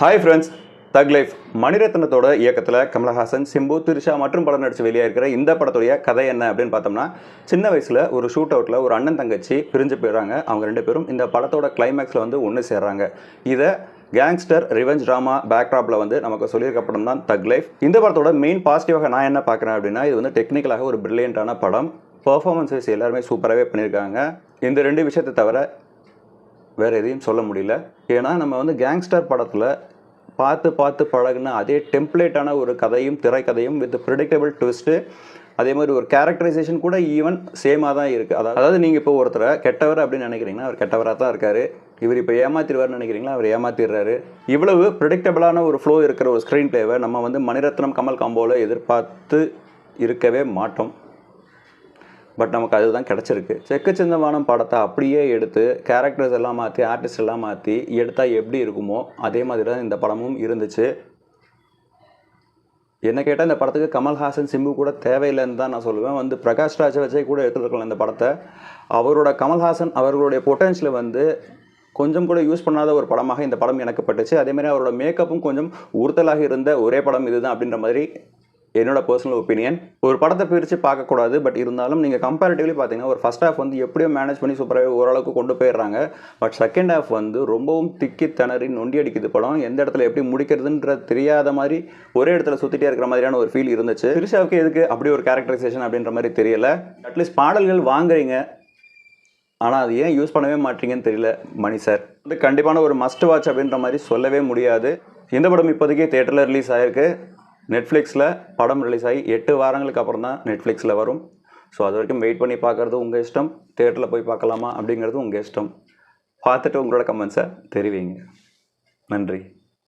Hi friends தக் life மணிரத்னத்தோட இயக்கத்தில் கமலஹாசன் சிம்பு திரிஷா மற்றும் படம் நடிச்சு வெளியாகிருக்கிற இந்த படத்துடைய கதை என்ன அப்படின்னு பார்த்தோம்னா சின்ன வயசில் ஒரு ஷூட் அவுட்டில் ஒரு அண்ணன் தங்கச்சி பிரிஞ்சு போயிடுறாங்க. அவங்க ரெண்டு பேரும் இந்த படத்தோட கிளைமேக்ஸில் வந்து ஒன்று சேர்றாங்க. இதை கேங்ஸ்டர் ரிவெஞ்ச் ட்ராமா பேக்ராப்பில் வந்து நமக்கு சொல்லியிருக்க படம் தான் தக் லைஃப் இந்த படத்தோட மெயின் பாசிட்டிவாக நான் என்ன பார்க்குறேன் அப்படின்னா இது வந்து டெக்னிக்கலாக ஒரு பிரில்லியண்ட்டான படம். பர்ஃபார்மன்ஸஸ் எல்லாருமே சூப்பராகவே பண்ணியிருக்காங்க. இந்த ரெண்டு விஷயத்தை தவிர வேறு எதையும் சொல்ல முடியல. ஏன்னா நம்ம வந்து கேங்ஸ்டர் படத்தில் பார்த்து பார்த்து பழகின அதே டெம்ப்ளேட்டான ஒரு கதையும் திரைக்கதையும் வித் ப்ரிடிக்டபிள் ட்விஸ்ட்டு அதே மாதிரி ஒரு கேரக்டரைசேஷன் கூட ஈவன் சேமாக தான் இருக்குது அதாவது அதாவது நீங்கள் இப்போ ஒருத்தரை கெட்டவர் அப்படின்னு நினைக்கிறீங்கன்னா அவர் கெட்டவராக தான் இருக்கார். இவர் இப்போ ஏமாத்திடுவார்னு நினைக்கிறீங்களா? அவர் ஏமாத்திடுறாரு. இவ்வளவு ப்ரிடிக்டபிளான ஒரு ஃப்ளோ இருக்கிற ஒரு ஸ்க்ரீன் பிளேவை நம்ம வந்து மணிரத்னம் கமல் காம்போவில் எதிர்பார்த்து இருக்கவே மாட்டோம். பட் நமக்கு அதுதான் கிடச்சிருக்கு. செக்கு படத்தை அப்படியே எடுத்து கேரக்டர்ஸ் எல்லாம் மாற்றி ஆர்டிஸ்ட் எல்லாம் மாற்றி எடுத்தால் எப்படி இருக்குமோ அதே மாதிரி தான் இந்த படமும் இருந்துச்சு. என்ன கேட்டால் இந்த படத்துக்கு கமல்ஹாசன் சிம்பு கூட தேவையில்லைன்னு தான் நான் சொல்லுவேன். வந்து பிரகாஷ் ராஜை வச்சே கூட எடுத்துருக்கலாம் இந்த படத்தை. அவரோட கமல்ஹாசன் அவர்களுடைய பொட்டன்ஷியலை வந்து கொஞ்சம் கூட யூஸ் பண்ணாத ஒரு படமாக இந்த படம் எனக்கு பட்டுச்சு. அதேமாதிரி அவரோட மேக்கப்பும் கொஞ்சம் உறுத்தலாக இருந்த ஒரே படம் இதுதான் அப்படின்ற மாதிரி என்னோட பர்சனல் ஒப்பீனியன் ஒரு படத்தை பிரித்து பார்க்கக்கூடாது பட் இருந்தாலும் நீங்கள் கம்பேரிட்டிவ்லி பார்த்தீங்கன்னா ஒரு ஃபஸ்ட் ஹாஃப் வந்து எப்படியோ மேனேஜ் பண்ணி சூப்பராகவே ஓரளவுக்கு கொண்டு போயிடுறாங்க. பட் செகண்ட் ஹாஃப் வந்து ரொம்பவும் திக்கி திணறி நொண்டி அடிக்குது படம். எந்த இடத்துல எப்படி முடிக்கிறதுன்ற தெரியாத மாதிரி ஒரே இடத்துல சுற்றிட்டே இருக்கிற மாதிரியான ஒரு ஃபீல் இருந்துச்சு. திரிஷாவுக்கு எதுக்கு அப்படி ஒரு கேரக்டரைசேஷன் அப்படின்ற மாதிரி தெரியல. அட்லீஸ்ட் பாடல்கள் வாங்குறீங்க. ஆனால் அது ஏன் யூஸ் பண்ணவே மாட்டீங்கன்னு தெரியல மணி சார் வந்து கண்டிப்பான ஒரு மஸ்ட் வாட்ச் அப்படின்ற மாதிரி சொல்லவே முடியாது. இந்த படம் இப்போதைக்கு தேட்டரில் ரிலீஸ் ஆகிருக்கு நெட்ஃப்ளிக்ஸில் படம் ரிலீஸ் ஆகி எட்டு வாரங்களுக்கு அப்புறம் தான் நெட்ஃப்ளிக்ஸில் வரும். ஸோ அது வரைக்கும் வெயிட் பண்ணி பார்க்குறது உங்கள் இஷ்டம். தேட்டரில் போய் பார்க்கலாமா அப்படிங்கிறது உங்கள் இஷ்டம். பார்த்துட்டு உங்களோட கமெண்ட்ஸை தெரிவிங்க. நன்றி.